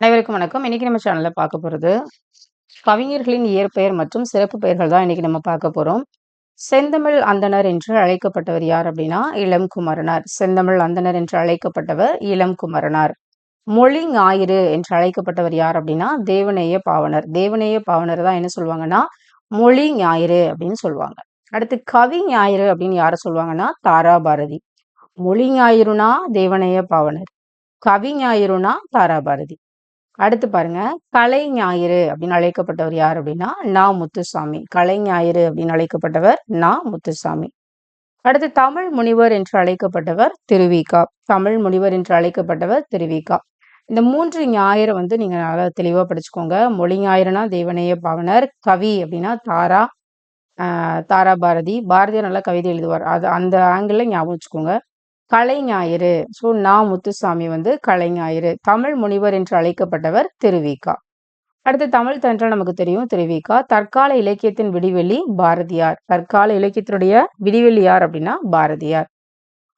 அனைவருக்கும் வணக்கம். இன்னைக்கு நம்ம சேனலில் பார்க்க போறது கவிஞர்களின் இயற்பெயர் மற்றும் சிறப்பு பெயர்கள் தான் இன்னைக்கு நம்ம பார்க்க போறோம். செந்தமிழ் அந்தணர் என்று அழைக்கப்பட்டவர் யார் அப்படின்னா இளம் குமரனார். செந்தமிழ் அந்தனர் என்று அழைக்கப்பட்டவர் இளம் குமரனார். மொழி ஞாயிறு என்று அழைக்கப்பட்டவர் யார் அப்படின்னா தேவநேய பாவனர். தேவநேய பாவனர் தான் என்ன சொல்லுவாங்கன்னா மொழி ஞாயிறு அப்படின்னு சொல்லுவாங்க. அடுத்து கவி ஞாயிறு அப்படின்னு யாரை சொல்லுவாங்கன்னா தாராபாரதி. மொழி ஞாயிறுனா தேவநேய பாவனர். கவி ஞாயிறுனா தாராபாரதி. அடுத்து பாருங்க கலை ஞாயிறு அப்படின்னு அழைக்கப்பட்டவர் யார் அப்படின்னா நா. முத்துசாமி. கலை ஞாயிறு அப்படின்னு அழைக்கப்பட்டவர் நா. முத்துசாமி. அடுத்து தமிழ் முனிவர் என்று அழைக்கப்பட்டவர் திருவிகா. தமிழ் முனிவர் என்று அழைக்கப்பட்டவர் திருவிகா. இந்த மூன்று ஞாயிறு வந்து நீங்க நல்லா தெளிவா படிச்சுக்கோங்க. மொழி ஞாயிறுனா தேவநேய பாவனர் கவி அப்படின்னா தாரா ஆஹ் தாரா பாரதி. பாரதியார் நல்லா கவிதை எழுதுவார். அது அந்த ஆங்கிளில் ஞாபகம் வச்சுக்கோங்க. கலைஞாயிறு ஸோ நா முத்துசாமி வந்து கலைஞாயிறு தமிழ் முனிவர் என்று அழைக்கப்பட்டவர் திருவிகா அடுத்து தமிழ் தென்றல் நமக்கு தெரியும். திருவிகா தற்கால இலக்கியத்தின் விடிவெளி பாரதியார். தற்கால இலக்கியத்தினுடைய விடிவெளி யார் அப்படின்னா பாரதியார்.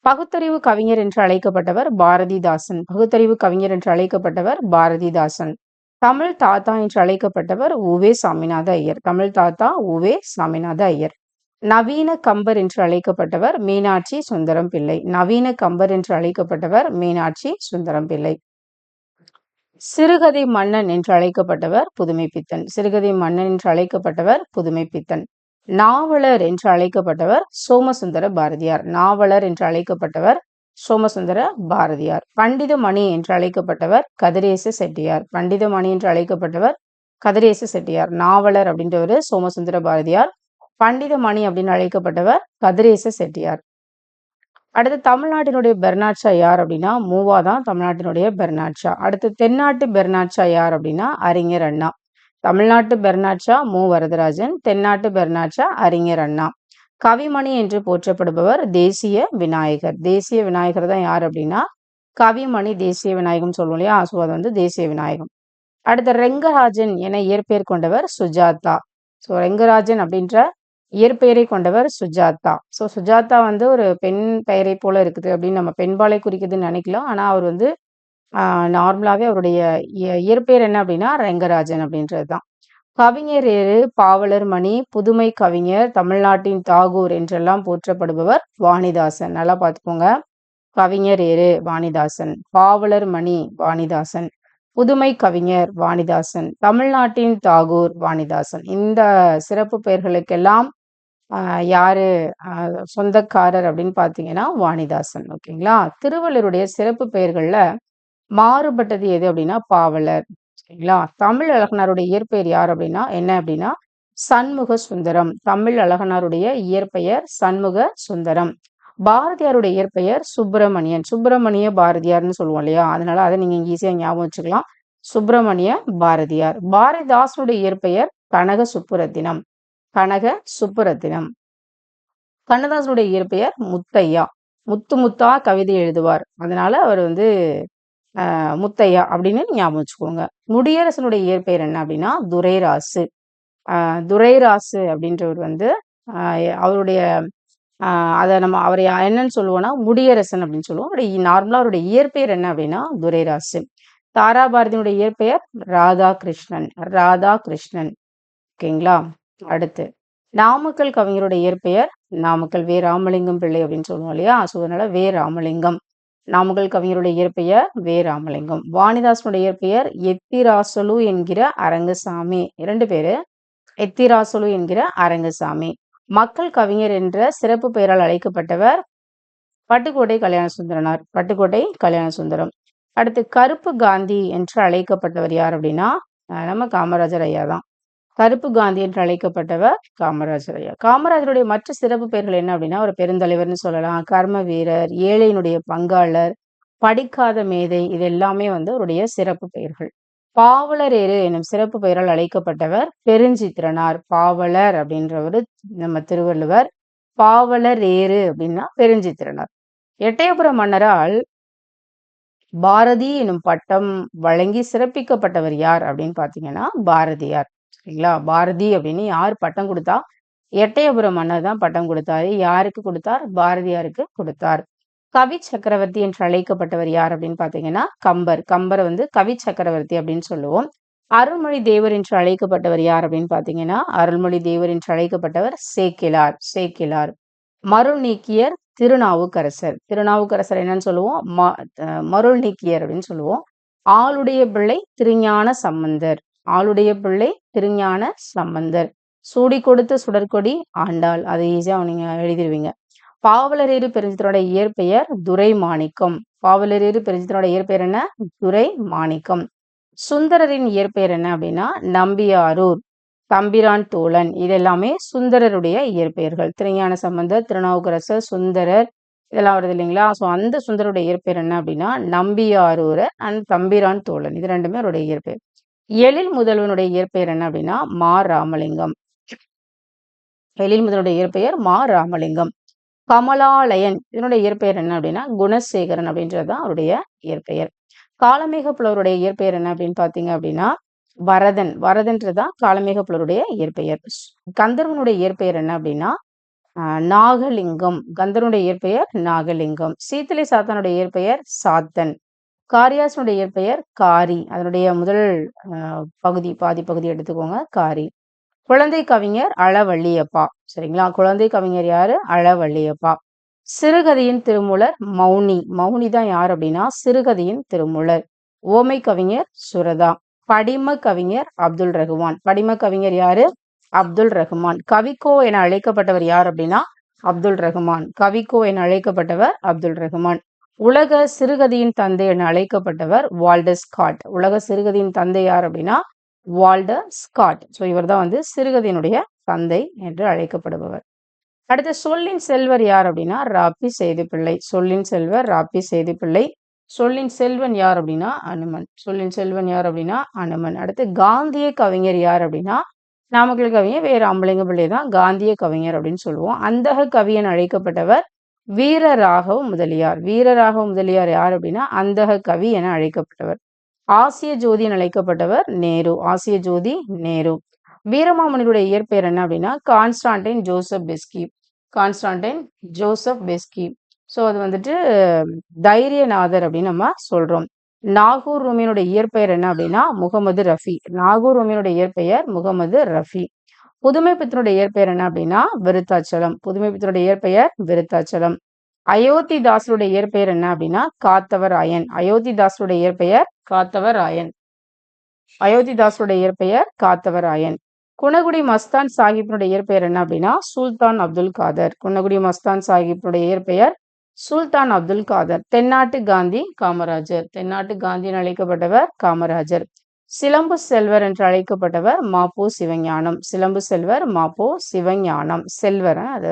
பகுத்தறிவு கவிஞர் என்று அழைக்கப்பட்டவர் பாரதிதாசன். பகுத்தறிவு கவிஞர் என்று அழைக்கப்பட்டவர் பாரதிதாசன். தமிழ் தாத்தா என்று அழைக்கப்பட்டவர் உவே சாமிநாத ஐயர். தமிழ் தாத்தா உவே சாமிநாத ஐயர். நவீன கம்பர் என்று அழைக்கப்பட்டவர் மீனாட்சி சுந்தரம் பிள்ளை. நவீன கம்பர் என்று அழைக்கப்பட்டவர் மீனாட்சி சுந்தரம் பிள்ளை. சிறுகதை மன்னன் என்று அழைக்கப்பட்டவர் புதுமைப்பித்தன் சிறுகதை மன்னன் என்று அழைக்கப்பட்டவர் புதுமைப்பித்தன் நாவலர் என்று அழைக்கப்பட்டவர் சோமசுந்தர பாரதியார். நாவலர் என்று அழைக்கப்பட்டவர் சோமசுந்தர பாரதியார். பண்டிதமணி என்று அழைக்கப்பட்டவர் கதிரேச செட்டியார். பண்டிதமணி என்று அழைக்கப்பட்டவர் கதிரேச செட்டியார். நாவலர் அப்படின்றவர் சோமசுந்தர பாரதியார். பண்டிதமணி அப்படின்னு அழைக்கப்பட்டவர் கதிரேச செட்டியார். அடுத்து தமிழ்நாட்டினுடைய பெர்னாட்சா யார் அப்படின்னா மூவா தான் தமிழ்நாட்டினுடைய பெர்னாட்சா. அடுத்து தென்னாட்டு பெர்னாட்சா யார் அப்படின்னா அறிஞர் அண்ணா. தமிழ்நாட்டு பெர்னாட்சா மு. வரதராஜன் தென்னாட்டு பெர்னாட்சா அறிஞர் அண்ணா. கவிமணி என்று போற்றப்படுபவர் தேசிய விநாயகர். தேசிய விநாயகர் தான் யார் அப்படின்னா கவிமணி தேசிய விநாயகம் சொல்லுவோம் இல்லையா? ஸோ அது வந்து தேசிய விநாயகம் அடுத்து ரெங்கராஜன் என இயற்பெயர் கொண்டவர் சுஜாதா. ஸோ ரெங்கராஜன் அப்படின்ற இயற்பெயரை கொண்டவர் சுஜாதா. ஸோ சுஜாதா வந்து ஒரு பெண் பெயரை போல இருக்குது அப்படின்னு நம்ம பெண்பாலை குறிக்குதுன்னு நினைக்கலாம். ஆனால் அவர் வந்து நார்மலாகவே அவருடைய இய- இயற்பெயர் என்ன அப்படின்னா ரெங்கராஜன் அப்படின்றது தான் கவிஞர் ஏறு பாவலர் மணி புதுமை கவிஞர் தமிழ்நாட்டின் தாகூர் என்றெல்லாம் போற்றப்படுபவர் வாணிதாசன். நல்லா பார்த்துக்கோங்க. கவிஞர் ஏறு வாணிதாசன். பாவலர் மணி வாணிதாசன். புதுமை கவிஞர் வாணிதாசன். தமிழ்நாட்டின் தாகூர் வாணிதாசன். இந்த சிறப்பு பெயர்களுக்கெல்லாம் யாரு? ஆஹ் சொந்தக்காரர் அப்படின்னு பார்த்தீங்கன்னா வாணிதாசன். ஓகேங்களா? திருவள்ளுவருடைய சிறப்பு பெயர்கள்ல மாறுபட்டது எது அப்படின்னா பாவலர். சரிங்களா தமிழ் அழகனாருடைய இயற்பெயர் யார் அப்படின்னா என்ன அப்படின்னா சண்முக சுந்தரம். தமிழ் அழகனாருடைய இயற்பெயர் சண்முக சுந்தரம். பாரதியாருடைய இயற்பெயர் சுப்பிரமணியன். சுப்பிரமணிய பாரதியார்னு சொல்லுவோம் இல்லையா? அதனால அதை நீங்க ஈஸியா ஞாபகம் வச்சுக்கலாம். சுப்பிரமணிய பாரதியார். பாரதிதாசனுடைய இயற்பெயர் கனக சுப்புரத்தினம் கனக சுப்புரத்தினம். கண்ணதாசனுடைய இயற்பெயர் முத்தையா. முத்து முத்தா கவிதை எழுதுவார். அதனால அவர் வந்து முத்தையா அப்படின்னு ஞாபகம் வச்சுக்கோங்க. முடியரசனுடைய இயற்பெயர் என்ன அப்படின்னா துரைராசு. துரைராசு அப்படின்றவர் வந்து அவருடைய அதை நம்ம அவரை என்னன்னு சொல்லுவோம்னா முடியரசன் அப்படின்னு சொல்லுவோம். அவருடைய நார்மலா அவருடைய இயற்பெயர் என்ன அப்படின்னா துரைராசு. தாராபாரதியினுடைய இயற்பெயர் ராதாகிருஷ்ணன். ராதாகிருஷ்ணன். ஓகேங்களா? அடுத்து நாமக்கல் கவிஞருடைய இயற்பெயர் நாமக்கல் வே ராமலிங்கம் பிள்ளை அப்படின்னு சொல்லுவோம் இல்லையா? ஸோ அதனால வே ராமலிங்கம். நாமக்கல் கவிஞருடைய இயற்பெயர் வே ராமலிங்கம். வாணிதாசனுடைய இயற்பெயர் எத்திராசலு என்கிற அரங்கசாமி. இரண்டு பேரு எத்திராசலு என்கிற அரங்கசாமி. மக்கள் கவிஞர் என்ற சிறப்பு பெயரால் அழைக்கப்பட்டவர் பட்டுக்கோட்டை கல்யாண சுந்தரனார் பட்டுக்கோட்டை கல்யாண சுந்தரம் அடுத்து கருப்பு காந்தி என்று அழைக்கப்பட்டவர் யார் அப்படின்னா நம்ம காமராஜர் ஐயா தான். கருப்பு காந்தி என்று அழைக்கப்பட்டவர் காமராஜர் ஐயா காமராஜருடைய மற்ற சிறப்பு பெயர்கள் என்ன அப்படின்னா ஒரு பெருந்தலைவர்னு சொல்லலாம் கர்ம வீரர் ஏழையினுடைய பங்காளர் படிக்காத மேதை இது எல்லாமே வந்து அவருடைய சிறப்பு பெயர்கள். பாவலரேறு எனும் சிறப்பு பெயரால் அழைக்கப்பட்டவர் பெருஞ்சித்திரனார் பாவலர் அப்படின்றவர் நம்ம திருவள்ளுவர். பாவலர் ஏறு அப்படின்னா பெருஞ்சித்திரனார். எட்டயபுர மன்னரால் பாரதி எனும் பட்டம் வழங்கி சிறப்பிக்கப்பட்டவர் யார் அப்படின்னு பார்த்தீங்கன்னா பாரதியார். சரிங்களா? பாரதி அப்படின்னு யார் பட்டம் கொடுத்தா? எட்டயபுரம் மன்னர் தான் பட்டம் கொடுத்தாரு. யாருக்கு கொடுத்தார்? பாரதியாருக்கு கொடுத்தார். கவி சக்கரவர்த்தி என்று அழைக்கப்பட்டவர் யார் அப்படின்னு பாத்தீங்கன்னா கம்பர். கம்பரை வந்து கவி சக்கரவர்த்தி அப்படின்னு சொல்லுவோம். அருள்மொழி தேவர் என்று அழைக்கப்பட்டவர் யார் அப்படின்னு பாத்தீங்கன்னா அருள்மொழி தேவர் என்று அழைக்கப்பட்டவர் சேக்கிலார். சேக்கிலார். மருள் நீக்கியர் திருநாவுக்கரசர். திருநாவுக்கரசர் என்னன்னு சொல்லுவோம்? ம அஹ் மருள் நீக்கியர் அப்படின்னு சொல்லுவோம். ஆளுடைய பிள்ளை திருஞான சம்பந்தர். ஆளுடைய பிள்ளை திருஞான சம்பந்தர். சூடி கொடுத்த சுடற்கொடி ஆண்டாள். அதை ஈஸியாக நீங்க எழுதிருவீங்க. பாவலரேறு பெருஞ்சித்தனோட இயற்பெயர் துரை மாணிக்கம் பாவலரேறு பெருஞ்சித்தனோட இயற்பெயர் என்ன? துரை மாணிக்கம் சுந்தரரின் இயற்பெயர் என்ன அப்படின்னா நம்பியாரூர் தம்பிரான் தோழன். இது எல்லாமே சுந்தரருடைய இயற்பெயர்கள். திருஞான சம்பந்தர் திருநாவுக்கரசர் சுந்தரர் இதெல்லாம் வருது இல்லைங்களா? ஸோ அந்த சுந்தருடைய இயற்பெயர் என்ன அப்படின்னா நம்பியாரூர் அண்ட் தம்பிரான் தோழன். இது ரெண்டுமே அவருடைய இயற்பெயர். எழில் முதல்வனுடைய இயற்பெயர் என்ன அப்படின்னா மா ராமலிங்கம். எழில் முதல்வனுடைய இயற்பெயர் மா ராமலிங்கம். கமலாலயன் இதனுடைய இயற்பெயர் என்ன அப்படின்னா குணசேகரன் அப்படின்றது தான் அவருடைய இயற்பெயர். காலமேக புலவருடைய இயற்பெயர் என்ன அப்படின்னு பார்த்தீங்க அப்படின்னா வரதன். வரதன்றதுதான் காலமேக புலவருடைய இயற்பெயர். கந்தர்வனுடைய இயற்பெயர் என்ன அப்படின்னா ஆஹ் நாகலிங்கம். கந்தனுடைய இயற்பெயர் நாகலிங்கம். சீத்தலை சாத்தனுடைய இயற்பெயர் சாத்தன். காரியாசனுடைய பெயர் காரி. அதனுடைய முதல் ஆஹ் பகுதி பாதி பகுதி எடுத்துக்கோங்க. காரி. குழந்தை கவிஞர் அளவள்ளியப்பா. சரிங்களா? குழந்தை கவிஞர் யாரு? அளவள்ளியப்பா. சிறுகதையின் திருமூலர் மௌனி. மௌனி தான் யார் அப்படின்னா? சிறுகதையின் திருமூலர். ஓமை கவிஞர் சுரதா. படிம கவிஞர் அப்துல் ரகுமான். படிம கவிஞர் யாரு? அப்துல் ரகுமான். கவிக்கோ என அழைக்கப்பட்டவர் யார் அப்படின்னா? அப்துல் ரகுமான். கவிக்கோ என அழைக்கப்பட்டவர் அப்துல் ரகுமான். உலக சிறுகதையின் தந்தை என அழைக்கப்பட்டவர் வால்டர் ஸ்காட். உலக சிறுகதையின் தந்தை யார் அப்படின்னா? Walter Scott. ஸோ இவர் தான் வந்து சிறுகதையினுடைய தந்தை என்று அழைக்கப்படுபவர். அடுத்த சொல்லின் செல்வர் யார் அப்படின்னா? ராப்பி செய்திப்பிள்ளை சொல்லின் செல்வர் ராப்பி செய்திப்பிள்ளை சொல்லின் செல்வன் யார் அப்படின்னா? அனுமன். சொல்லின் செல்வன் யார் அப்படின்னா? அனுமன். அடுத்து காந்திய கவிஞர் யார் அப்படின்னா? நாமக்கல் கவிஞர் வேறு அம்பளைங்க பிள்ளை தான் காந்திய கவிஞர் அப்படின்னு சொல்லுவோம். அந்தக கவியன் அழைக்கப்பட்டவர் வீரராகவ முதலியார். வீரராகவ முதலியார் யார் அப்படின்னா அந்தக கவி என அழைக்கப்பட்டவர். ஆசிய ஜோதி என அழைக்கப்பட்டவர் நேரு. ஆசிய ஜோதி நேரு. வீரமாமனியுடைய இயற்பெயர் என்ன அப்படின்னா Constantine Joseph Beschi. Constantine Joseph Beschi. So அது வந்துட்டு தைரியநாதர் அப்படின்னு நம்ம சொல்றோம். நாகூர் ரூமியனுடைய இயற்பெயர் என்ன அப்படின்னா முகமது ரஃபி. நாகூர் ரோமியனுடைய இயற்பெயர் முகமது ரஃபி. புதுமை பித்தனுடைய இயற்பெயர் என்ன அப்படின்னா விருத்தாச்சலம். புதுமை பித்தனுடைய இயற்பெயர் விருத்தாச்சலம். அயோத்தி தாசருடைய இயற்பெயர் என்ன அப்படின்னா காத்தவர் ஆயன் அயோத்தி தாசருடைய இயற்பெயர் காத்தவர் ஆயன் அயோத்தி தாசருடைய இயற்பெயர் காத்தவர் ஆயன் குணகுடி மஸ்தான் சாஹிப்பினுடைய இயற்பெயர் என்ன அப்படின்னா சுல்தான் அப்துல் காதர். குணகுடி மஸ்தான் சாஹிப்பினுடைய இயற்பெயர் சுல்தான் அப்துல் காதர். தென்னாட்டு காந்தி காமராஜர். தென்னாட்டு காந்தி அழைக்கப்பட்டவர் காமராஜர். சிலம்பு செல்வர் என்று அழைக்கப்பட்டவர் மாப்போ சிவஞானம். சிலம்பு செல்வர் மாப்போ சிவஞானம். செல்வர்? அது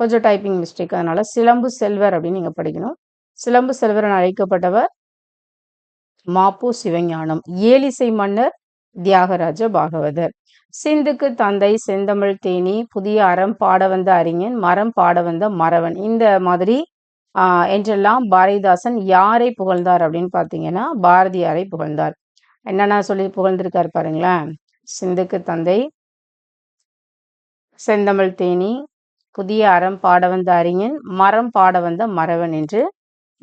கொஞ்சம் டைப்பிங் மிஸ்டேக் அதனால சிலம்பு செல்வர் அப்படின்னு நீங்க படிக்கணும். சிலம்பு செல்வர் என அழைக்கப்பட்டவர் மாப்போ சிவஞானம். ஏலிசை மன்னர் தியாகராஜ பாகவதர். சிந்துக்கு தந்தை செந்தமிழ் தேனி புதிய அறம் பாட வந்த அறிஞன் மரம் பாட வந்த மறவன். இந்த மாதிரி ஆஹ் என்றெல்லாம் பாரதிதாசன் யாரை புகழ்ந்தார் அப்படின்னு பார்த்தீங்கன்னா பாரதியாரை புகழ்ந்தார். என்னென்ன சொல்லி புகழ்ந்திருக்காரு பாருங்களேன் சிந்துக்கு தந்தை செந்தமிழ் தேனி புதிய அறம் பாட வந்த அறிஞன் மரம் பாட வந்த மறவன் என்று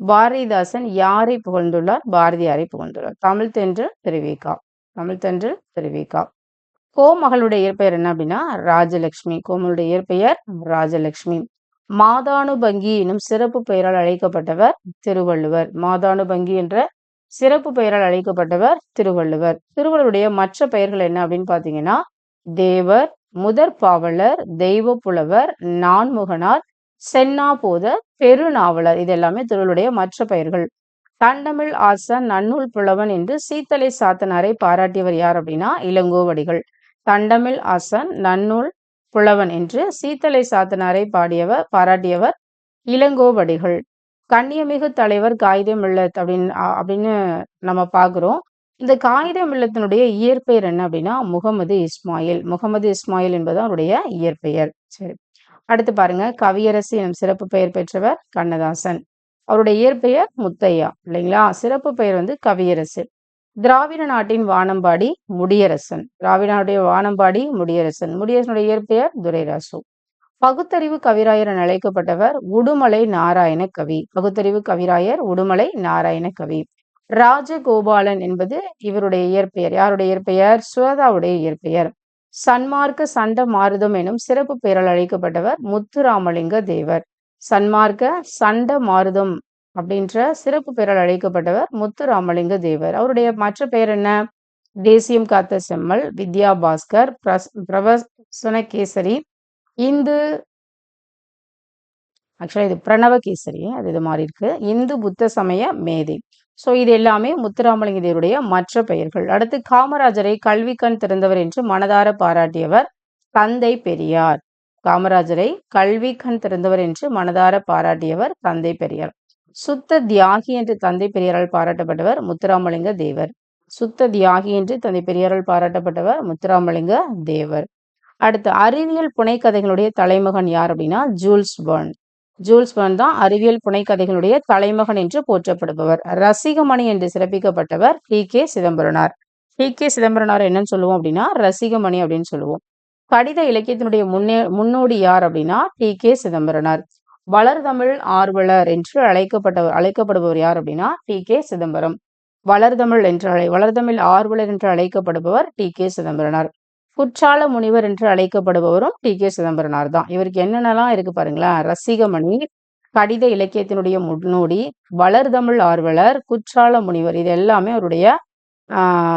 பாரதிதாசன் யாரை புகழ்ந்துள்ளார்? பாரதியாரை புகழ்ந்துள்ளார். தமிழ் தென்று தெரிவிக்கா தமிழ் தென்று தெரிவிக்கா கோமகளுடைய இயற்பெயர் என்ன அப்படின்னா ராஜலட்சுமி கோமலுடைய இயற்பெயர் ராஜலட்சுமி மாதானுபங்கி எனும் சிறப்பு பெயரால் அழைக்கப்பட்டவர் திருவள்ளுவர். மாதானுபங்கி என்ற சிறப்பு பெயரால் அழைக்கப்பட்டவர் திருவள்ளுவர். திருவள்ளுவருடைய மற்ற பெயர்கள் என்ன அப்படின்னு பார்த்தீங்கன்னா தேவர் முதற் பாவலர் தெய்வ புலவர் நான்முகனார் சென்னாபோதர் பெருநாவலர். இது எல்லாமே திருவள்ளுடைய மற்ற பெயர்கள். தண்டமிழ் ஆசன் நன்னூல் புலவன் என்று சீத்தலை சாத்தனாரை பாராட்டியவர் யார் அப்படின்னா இளங்கோவடிகள். தண்டமிழ் ஆசன் நன்னூல் புலவன் என்று சீத்தலை சாத்தனாரை பாடியவர் பாராட்டியவர் இளங்கோவடிகள். கண்ணியமிகு தலைவர் காகிதம் இல்லத் அப்படின்னு அப்படின்னு நம்ம பார்க்குறோம் இந்த காகிதம் இல்லத்தினுடைய இயற்பெயர் என்ன அப்படின்னா முகமது இஸ்மாயில். முகமது இஸ்மாயில் என்பது அவருடைய இயற்பெயர். சரி. அடுத்து பாருங்க. கவியரசு எனும் சிறப்பு பெயர் பெற்றவர் கண்ணதாசன். அவருடைய இயற்பெயர் முத்தையா இல்லைங்களா? சிறப்பு பெயர் வந்து கவியரசு. திராவிட நாட்டின் வானம்பாடி முடியரசன். திராவிட நாட்டுடைய வானம்பாடி முடியரசன். முடியரசனுடைய இயற்பெயர் துரைராசு. பகுத்தறிவு கவிராயர் என அழைக்கப்பட்டவர் உடுமலை நாராயண கவி. பகுத்தறிவு கவிராயர் உடுமலை நாராயண கவி. ராஜகோபாலன் என்பது இவருடைய இயற்பெயர். யாருடைய இயற்பெயர்? சுவேதாவுடைய இயற்பெயர். சன்மார்க்க சண்ட மாருதம் எனும் சிறப்பு பெயரால் அழைக்கப்பட்டவர் முத்துராமலிங்க தேவர். சன்மார்க்க சண்ட மாருதம் அப்படின்ற சிறப்பு பெயரால் அழைக்கப்பட்டவர் முத்துராமலிங்க தேவர். அவருடைய மற்ற பெயர் என்ன? தேசியம் காத்த செம்மல் வித்யா பாஸ்கர் பிரவசனகேசரி இந்து ஆக்சுவலாக இது பிரணவ கேசரி அது இது மாதிரி இருக்கு. இந்து புத்த சமய மேதை. ஸோ இது எல்லாமே முத்துராமலிங்க தேவருடைய மற்ற பெயர்கள். அடுத்து காமராஜரை கல்வி கண் திறந்தவர் என்று மனதார பாராட்டியவர் தந்தை பெரியார். காமராஜரை கல்வி கண் திறந்தவர் என்று மனதார பாராட்டியவர் தந்தை பெரியார். சுத்த தியாகி என்று தந்தை பெரியாரால் பாராட்டப்பட்டவர் முத்துராமலிங்க தேவர். சுத்த தியாகி என்று தந்தை பெரியாரால் பாராட்டப்பட்டவர் முத்துராமலிங்க தேவர். அடுத்து அறிவியல் புனைக்கதைகளுடைய தலைமகன் யார் அப்படின்னா ஜூல்ஸ் பர்ன். ஜூல்ஸ் பர்ன் தான் அறிவியல் புனைக்கதைகளுடைய தலைமகன் என்று போற்றப்படுபவர். ரசிகமணி என்று சிறப்பிக்கப்பட்டவர் T K Chidambaranar. T K Chidambaranar என்னன்னு சொல்லுவோம் அப்படின்னா ரசிகமணி அப்படின்னு சொல்லுவோம். கடித இலக்கியத்தினுடைய முன்னே முன்னோடி யார் அப்படின்னா டி கே சிதம்பரனார். வளர்தமிழ் ஆர்வலர் என்று அழைக்கப்பட்டவர் அழைக்கப்படுபவர் யார் அப்படின்னா டி கே சிதம்பரம். வளர்தமிழ் என்று அழை வளர்தமிழ் ஆர்வலர் என்று அழைக்கப்படுபவர் டி கே சிதம்பரனார். குற்றால முனிவர் என்று அழைக்கப்படுபவரும் டி கே. சிதம்பரனார் தான். இவருக்கு என்னென்னலாம் இருக்கு பாருங்களேன் ரசிகமணி கடித இலக்கியத்தினுடைய முன்னோடி வளர்தமிழ் ஆர்வலர் குற்றால முனிவர். இது எல்லாமே அவருடைய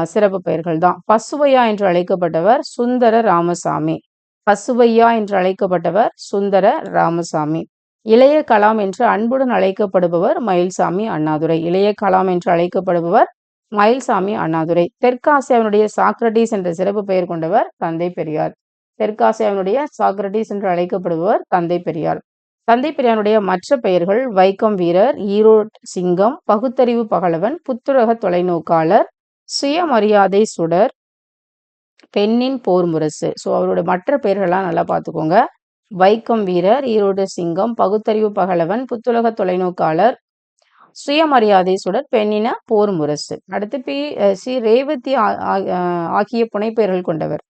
சிறப்பு பெயர்கள் தான். பசுவையா என்று அழைக்கப்பட்டவர் சுந்தர ராமசாமி. பசுவையா என்று அழைக்கப்பட்டவர் சுந்தர ராமசாமி. இளைய கலாம் என்று அன்புடன் அழைக்கப்படுபவர் மயில்சாமி அண்ணாதுரை. இளைய கலாம் என்று அழைக்கப்படுபவர் மயில்சாமி அண்ணாதுரை. தெற்காசியாவினுடைய சாக்ரட்டிஸ் என்ற சிறப்பு பெயர் கொண்டவர் தந்தை பெரியார். தெற்காசியாவினுடைய சாக்ரட்டிஸ் என்று அழைக்கப்படுபவர் தந்தை பெரியார். தந்தை பெரியாருடைய மற்ற பெயர்கள் வைக்கம் வீரர் ஈரோட் சிங்கம் பகுத்தறிவு பகலவன் புத்துலக தொலைநோக்காளர் சுயமரியாதை சுடர் பெண்ணின் போர் முரசு. ஸோ அவரோட மற்ற பெயர்கள்லாம் நல்லா பார்த்துக்கோங்க. வைக்கம் வீரர் ஈரோடு சிங்கம் பகுத்தறிவு பகலவன் புத்துலக தொலைநோக்காளர் சுயமரியாதை சுடர் பெண்ணின போர் முரசு. அடுத்து பி சி ரேவதி ஆகிய புனைப்பெயர்கள் கொண்டவர்.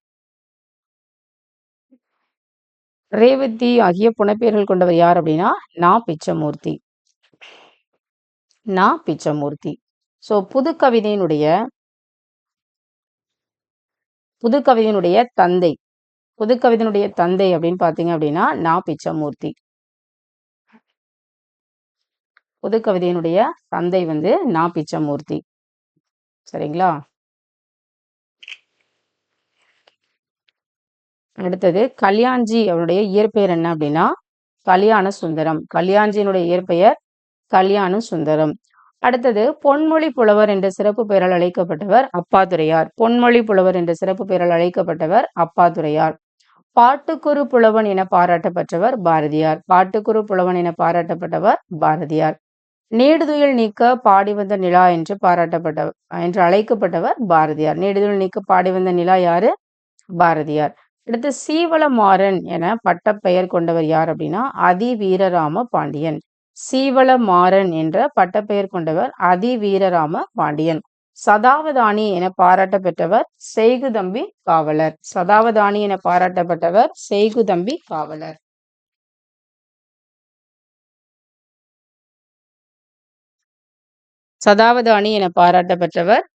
ரேவதி ஆகிய புனைப்பெயர்கள் கொண்டவர் யார் அப்படின்னா நா பிச்சமூர்த்தி. நா பிச்சமூர்த்தி. ஸோ புது கவிதையினுடைய புது கவிதையினுடைய தந்தை. புதுக்கவிதையினுடைய தந்தை அப்படின்னு பார்த்தீங்க அப்படின்னா நா பிச்சமூர்த்தி. புதுக்கவிதையினுடைய தந்தை வந்து நா பிச்சமூர்த்தி சரிங்களா? அடுத்தது கல்யாண்ஜி அவருடைய இயற்பெயர் என்ன அப்படின்னா கல்யாண சுந்தரம். கல்யாண்ஜியினுடைய இயற்பெயர் கல்யாண சுந்தரம். அடுத்தது பொன்மொழி புலவர் என்ற சிறப்பு பெயரால் அழைக்கப்பட்டவர் அப்பாதுரையார். பொன்மொழி புலவர் என்ற சிறப்பு பெயரால் அழைக்கப்பட்டவர் அப்பாதுரையார். பாட்டுக்குரு புலவன் என பாராட்டப்பட்டவர் பாரதியார். பாட்டுக்குரு புலவன் என பாராட்டப்பட்டவர் பாரதியார். நீடுதுயில் நீக்க பாடி வந்த நிலா என்று பாராட்டப்பட்ட என்று அழைக்கப்பட்டவர் பாரதியார். நீடுதுயில் நீக்க பாடி வந்த நிலா யாரு? பாரதியார். அடுத்து சீவளமாறன் என பட்டப்பெயர் கொண்டவர் யார் அப்படின்னா அதி வீரராம பாண்டியன். சீவளமாறன் என்ற பட்டப்பெயர் கொண்டவர் அதி வீரராம பாண்டியன். சதாவதானி என பாராட்ட பெற்றவர் செய்குதம்பி காவலர். சதாவதானி என பாராட்டப்பட்டவர் செய்குதம்பி காவலர். சதாவதானி என பாராட்டப்பட்டவர்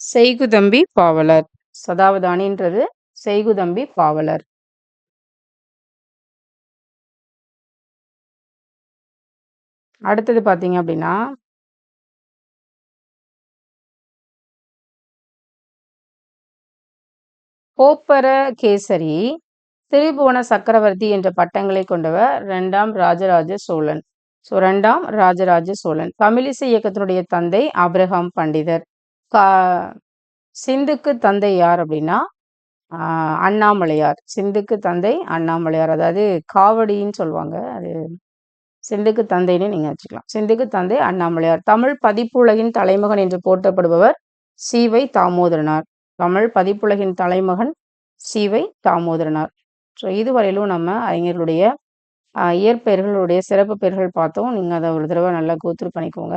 செய்குதம்பி பாவலர். சதாவதானின்றது செய்குதம்பி பாவலர். அடுத்தது பார்த்தீங்க அப்படின்னா கோப்பர கேசரி திரிபுவன சக்கரவர்த்தி என்ற பட்டங்களை கொண்டவர் இரண்டாம் ராஜராஜ சோழன். ஸோ ரெண்டாம் ராஜராஜ சோழன். தமிழிசை இயக்கத்தினுடைய தந்தை அப்ரஹாம் பண்டிதர். கா சிந்துக்கு தந்தை யார் அப்படின்னா அண்ணாமலையார். சிந்துக்கு தந்தை அண்ணாமலையார். அதாவது காவடின்னு சொல்லுவாங்க. அது சிந்துக்கு தந்தைன்னு நீங்க வச்சுக்கலாம். சிந்துக்கு தந்தை அண்ணாமலையார். தமிழ் பதிப்புலகின் தலைமகன் என்று போற்றப்படுபவர் சிவை தாமோதரனார். தமிழ் பதிப்புலகின் தலைமகன் சிவை தாமோதரனார். ஸோ இதுவரையிலும் நம்ம அறிஞர்களுடைய இயற்பெயர்களுடைய சிறப்பு பெயர்கள் பார்த்தோம். நீங்கள் அதை ஒரு தடவை நல்லா கோத்துரு பண்ணிக்கோங்க.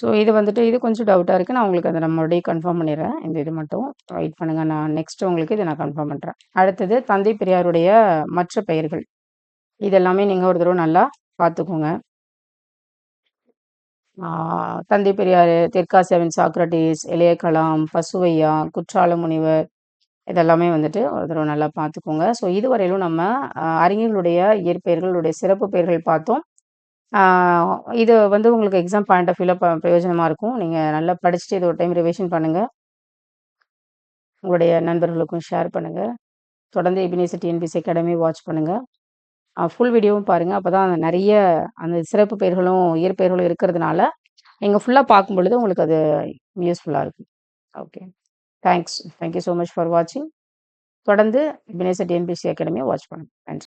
ஸோ இது வந்துட்டு இது கொஞ்சம் டவுட்டாக இருக்குது நான் உங்களுக்கு அதை நான் மறுபடியும் கன்ஃபார்ம் பண்ணிடுறேன். இந்த இது மட்டும் வெயிட் பண்ணுங்கள் நான் நெக்ஸ்ட் உங்களுக்கு இதை நான் கன்ஃபார்ம் பண்ணுறேன் அடுத்தது தந்தை பெரியாருடைய மற்ற பெயர்கள். இதெல்லாமே நீங்கள் ஒரு தடவை நல்லா பார்த்துக்கோங்க. தந்தை பெரியார் தெற்காசியாவின் சாக்ரட்டிஸ் இளைய கலாம் பசுவையா குற்றால முனிவர் இதெல்லாமே வந்துட்டு ஒரு தடவை நல்லா பார்த்துக்கோங்க. ஸோ இதுவரையிலும் நம்ம அறிஞர்களுடைய இயற்பெயர்களுடைய சிறப்பு பெயர்கள் பார்த்தோம். இது வந்து உங்களுக்கு எக்ஸாம் பாயிண்ட் ஆஃப் வியூவில் பிரயோஜனமாக இருக்கும். நீங்கள் நல்லா படிச்சுட்டு இது ஒரு டைம் ரிவிஷன் பண்ணுங்கள் உங்களுடைய நண்பர்களுக்கும் ஷேர் பண்ணுங்கள் தொடர்ந்து எபினிசி டிஎன்பிசி அகாடமி வாட்ச் பண்ணுங்கள் ஃபுல் வீடியோவும் பாருங்கள் அப்போ தான் நிறைய அந்த சிறப்பு பெயர்களும் இயற்பெயர்களும் இருக்கிறதுனால நீங்கள் ஃபுல்லாக பார்க்கும் பொழுது உங்களுக்கு அது யூஸ்ஃபுல்லாக இருக்கும் okay thanks thank you so much for வாட்சிங் தொடர்ந்து எபினிசி டிஎன்பிசி அகாடமியை வாட்ச் பண்ணுங்கள் நன்றி